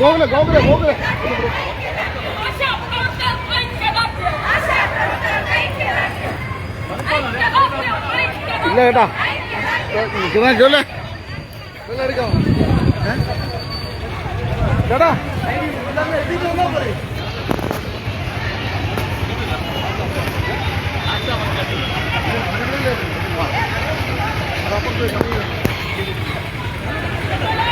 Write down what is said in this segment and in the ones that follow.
గోగులే గోగులే గోగులే இல்லை கேட்டா நிற்கிறேன் சொல்லு சொல்ல இருக்கோம் கேட்டா Thank you.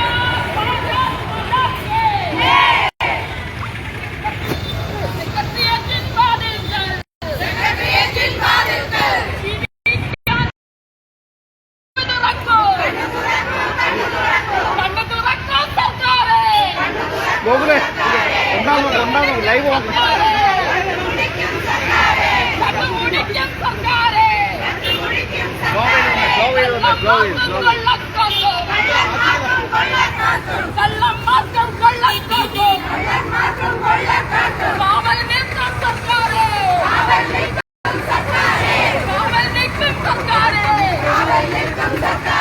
सरकार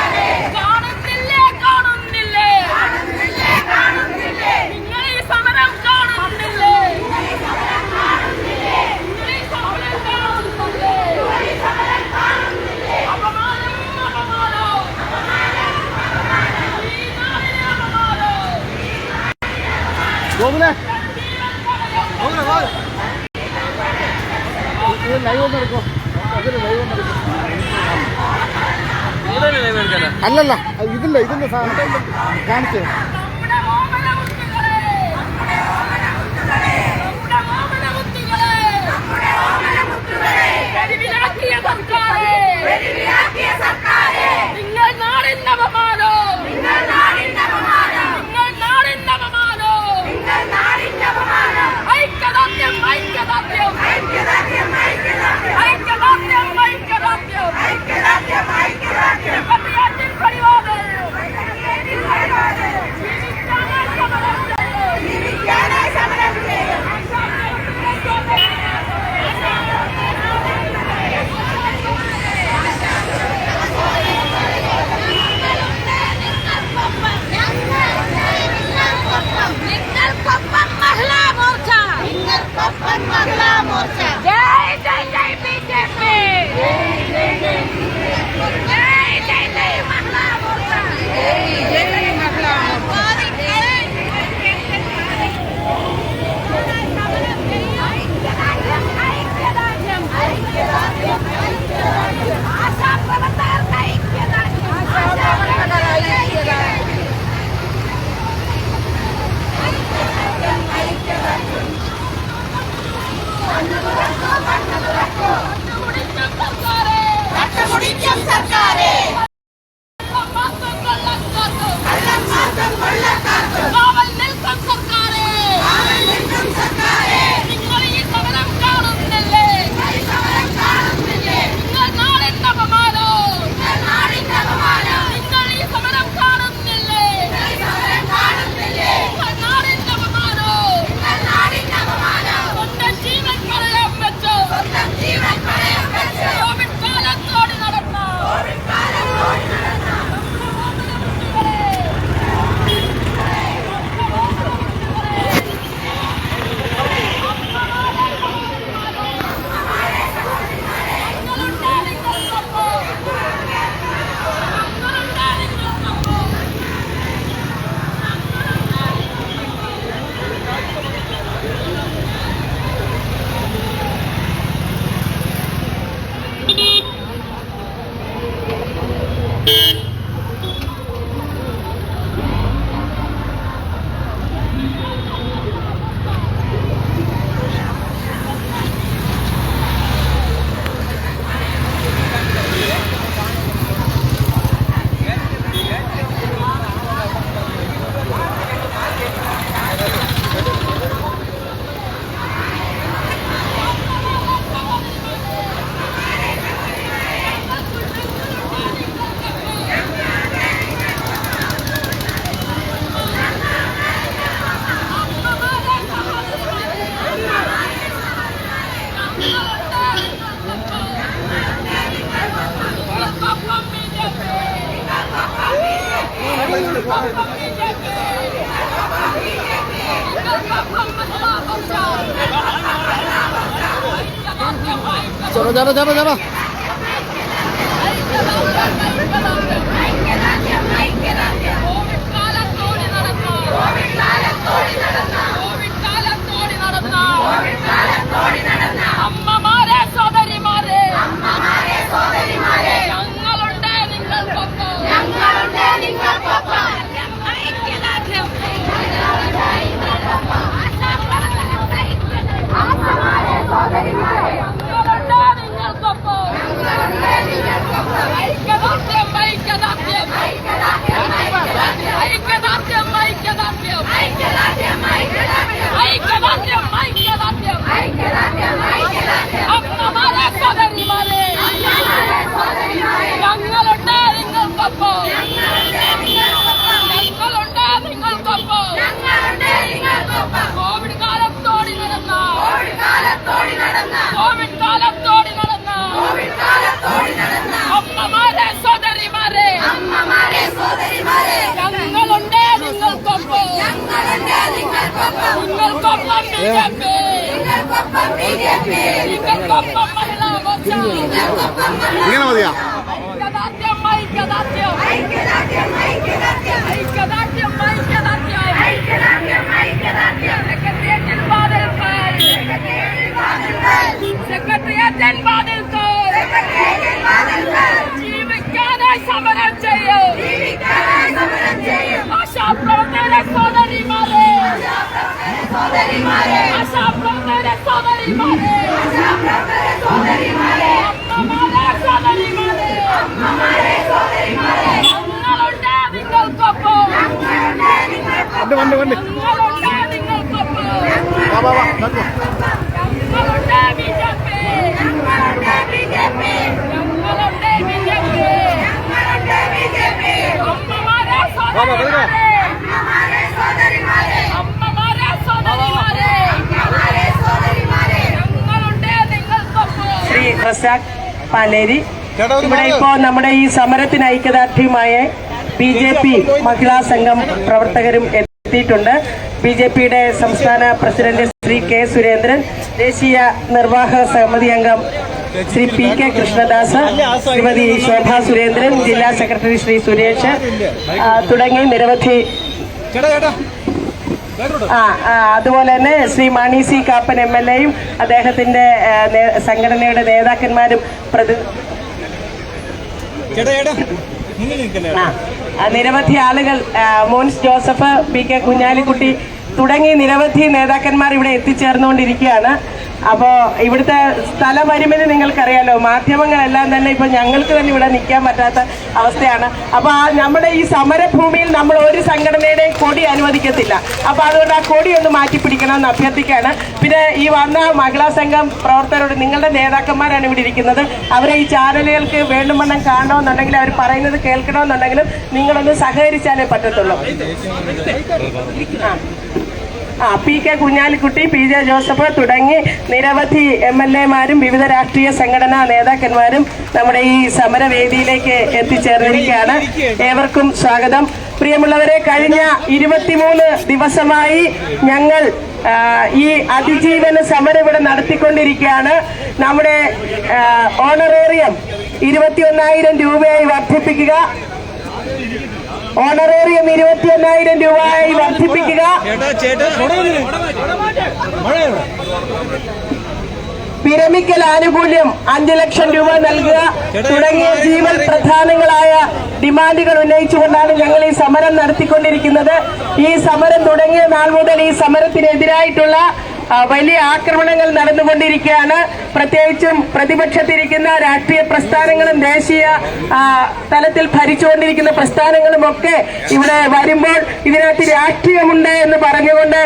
ഗോകുലേ. ഗോകുലേ വാ. ഇത് ലൈവ് അല്ലല്ല ഇതില്ല ഇതിന്റെ സാധനം. കാണിച്ചു Solo, jaro. നിങ്ങൾക്കൊപ്പം ബി ജെ പി നിങ്ങൾക്കൊപ്പം മഹിളാ മോർച്ച ഇങ്ങനെ മതിയാ. ഐക്യദാർഢ്യം ഐക്യദാർഢ്യം. ഐക്യദാർഢ്യം ഐക്യദാർഢ്യം. സെക്രട്ടേറിയറ്റിൽ വാതിൽക്കൽ സെക്രട്ടേറിയറ്റിൽ വാതിൽക്കൽ ജീവിക്കാനായി സമരം ചെയ്യും. ആശാപ്രവർത്തകര സോദരിമാരെ ആശാപ്രവർത്തകര സോദരിമാരെ അമ്മമാരെ സോദരിമാരെ ഞങ്ങളുണ്ട് നിങ്ങൾക്കൊപ്പം വണ്ടി വണ്ടി വണ്ടി ഞങ്ങളുണ്ട് നിങ്ങൾക്കൊപ്പം വാ വാ വാ നടന്നു. ഞങ്ങളുണ്ട് ബി ജെ പി ഞങ്ങളുണ്ട് ബി ജെ പി അമ്മമാരെ സോദരിമാരെ ശ്രീ റസാഖ് പാലേരി. ഇവിടെ. ഇപ്പോ നമ്മുടെ ഈ സമരത്തിന് ഐക്യദാർഢ്യമായ ബി ജെ പി മഹിളാ സംഘം പ്രവർത്തകരും എത്തിയിട്ടുണ്ട്. ബി ജെ പിയുടെ സംസ്ഥാന പ്രസിഡന്റ് ശ്രീ കെ സുരേന്ദ്രൻ ദേശീയ നിർവാഹക സമിതി അംഗം ശ്രീ പി കെ കൃഷ്ണദാസ് ശ്രീമതി ശോഭ സുരേന്ദ്രൻ ജില്ലാ സെക്രട്ടറി ശ്രീ സുരേഷ് തുടങ്ങി നിരവധി ആ അതുപോലെ തന്നെ Shri Mani C Kappan M L എയും അദ്ദേഹത്തിന്റെ സംഘടനയുടെ നേതാക്കന്മാരും പ്രതി നിരവധി ആളുകൾ മോൻസ് ജോസഫ് പി കെ കുഞ്ഞാലിക്കുട്ടി തുടങ്ങി നിരവധി നേതാക്കന്മാർ ഇവിടെ എത്തിച്ചേർന്നുകൊണ്ടിരിക്കുകയാണ്. അപ്പോൾ ഇവിടുത്തെ സ്ഥലപരിമിതി നിങ്ങൾക്കറിയാലോ. മാധ്യമങ്ങളെല്ലാം തന്നെ ഇപ്പൊ ഞങ്ങൾക്ക് തന്നെ ഇവിടെ നിൽക്കാൻ പറ്റാത്ത അവസ്ഥയാണ്. അപ്പോൾ ആ നമ്മുടെ ഈ സമരഭൂമിയിൽ നമ്മൾ ഒരു സംഘടനയുടെ കൊടി അനുവദിക്കത്തില്ല. അപ്പോൾ അതുകൊണ്ട് ആ കൊടി ഒന്ന് പിടിക്കണമെന്ന് അഭ്യർത്ഥിക്കുകയാണ്. പിന്നെ ഈ വന്ന മഹിളാ സംഘം പ്രവർത്തകരോട് നിങ്ങളുടെ നേതാക്കന്മാരാണ് ഇവിടെ ഇരിക്കുന്നത്. അവരെ ഈ ചാനലുകൾക്ക് വേണ്ടുമെണ്ണം കാണണമെന്നുണ്ടെങ്കിൽ അവർ പറയുന്നത് കേൾക്കണമെന്നുണ്ടെങ്കിലും നിങ്ങളൊന്ന് സഹകരിച്ചാലേ പറ്റത്തുള്ളൂ. ആ. ആ P K Kunhalikutty P J Joseph തുടങ്ങി നിരവധി എം എൽ എമാരും വിവിധ രാഷ്ട്രീയ സംഘടനാ നേതാക്കന്മാരും നമ്മുടെ ഈ സമരവേദിയിലേക്ക് എത്തിച്ചേർന്നിരിക്കുകയാണ്. ഏവർക്കും സ്വാഗതം. പ്രിയമുള്ളവരെ കഴിഞ്ഞ ഇരുപത്തിമൂന്ന് ദിവസമായി ഞങ്ങൾ ഈ അതിജീവന സമരം ഇവിടെ നടത്തിക്കൊണ്ടിരിക്കുകയാണ്. നമ്മുടെ ഓണറേറിയം ഇരുപത്തിയൊന്നായിരം രൂപയായി വർദ്ധിപ്പിക്കുക. ഓണറേറിയം ഇരുപത്തി ഇരുപത്തിയൊന്നായിരം രൂപയായി വർദ്ധിപ്പിക്കുക. പിരമിക്കൽ വിരമിക്കൽ ആനുകൂല്യം അഞ്ചു ലക്ഷം രൂപ നൽകുക. തുടങ്ങിയ ജീവൻ പ്രധാനങ്ങളായ ഡിമാൻഡുകൾ ഉന്നയിച്ചുകൊണ്ടാണ് ഞങ്ങൾ ഈ സമരം നടത്തിക്കൊണ്ടിരിക്കുന്നത്. ഈ സമരം തുടങ്ങിയ നാൾ മുതൽ ഈ സമരത്തിനെതിരായിട്ടുള്ള വലിയ ആക്രമണങ്ങൾ നടന്നുകൊണ്ടിരിക്കുകയാണ്. പ്രത്യേകിച്ചും പ്രതിപക്ഷത്തിരിക്കുന്ന രാഷ്ട്രീയ പ്രസ്ഥാനങ്ങളും ദേശീയ തലത്തിൽ ഭരിച്ചുകൊണ്ടിരിക്കുന്ന പ്രസ്ഥാനങ്ങളും ഒക്കെ ഇവിടെ വരുമ്പോൾ ഇതിനകത്ത് രാഷ്ട്രീയമുണ്ട് എന്ന് പറഞ്ഞുകൊണ്ട്